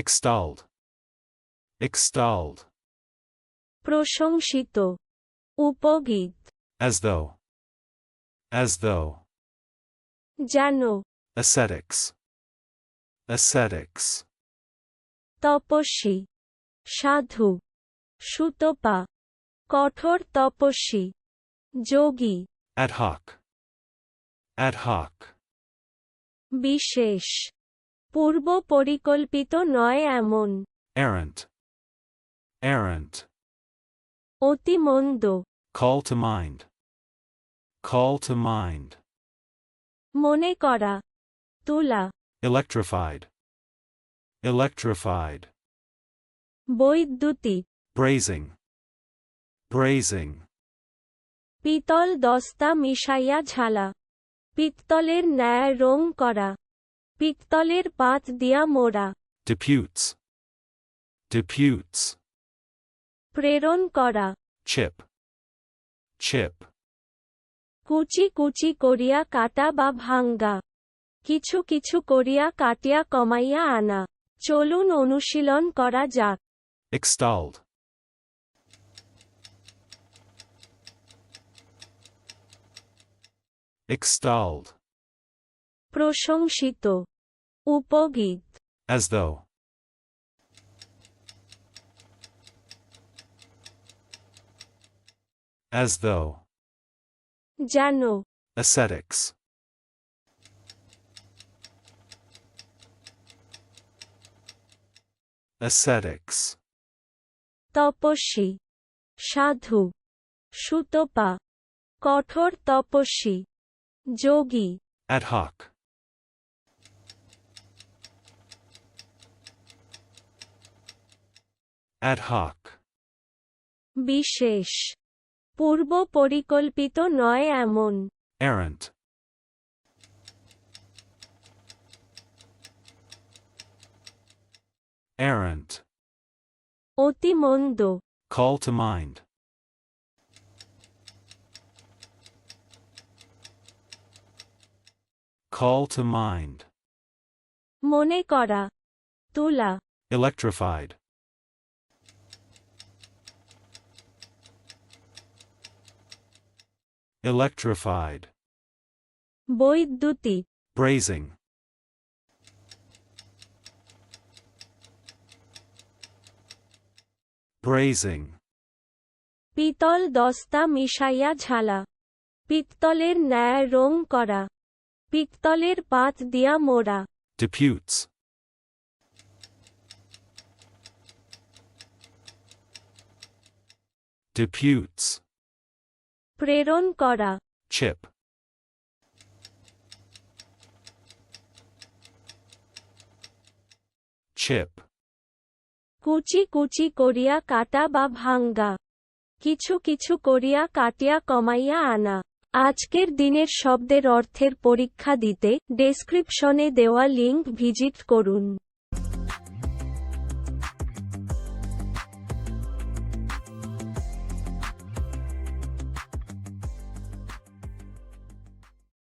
extolled, extolled, প্রশংসিত উপগীত as though, as though, যেন ascetics, ascetics, তপস্বী সাধু সুতপা কঠোর তপস্বী যোগী ad hoc, ad hoc, বিশেষ পূর্ব পরিকল্পিত নয় এমন errant, errant, অতিমন্দ call to mind, call to mind, মনে করা তুলা electrified, electrified, বৈদ্যুতিক brazing, brazing, পিতল দস্তা মিশাইয়া ঝালা পিত্তলের ন্যায় রং করা পিত্তলের পাত দিয়া মোড়া। Deputes, deputes, প্রেরণ করা। Chip, chip, কুচি কুচি করিয়া কাটা বা ভাঙ্গা। কিছু কিছু করিয়া কাটিয়া কমাইয়া আনা। চলুন অনুশীলন করা যাক। Extolled, extolled, প্রশংসিত উপগীত as though, as though, যেন ascetics, ascetics, তপস্বী সাধু সুতপা কঠোর তপস্বী যোগী ad hoc, ad hoc, বিশেষ পূর্ব পরিকল্পিত নয় এমন errant, errant, অতিমন্দ call to mind, call to mind, মনে করা তুলা electrified, Electrified, বৈদ্যুতিক brazing, brazing, পিতল দস্তা মিশাইয়া ঝালা পিত্তলের ন্যায় রং করা পিত্তলের পাত দিয়া মোড়া deputes, deputes, প্রেরণ করা। Chip, chip, কুচি কুচি করিয়া কাটা বা ভাঙ্গা। কিছু কিছু করিয়া কাটিয়া কমাইয়া আনা। আজকের দিনের শব্দের অর্থের পরীক্ষা দিতে ডেসক্রিপশনে দেওয়া লিংক ভিজিট করুন।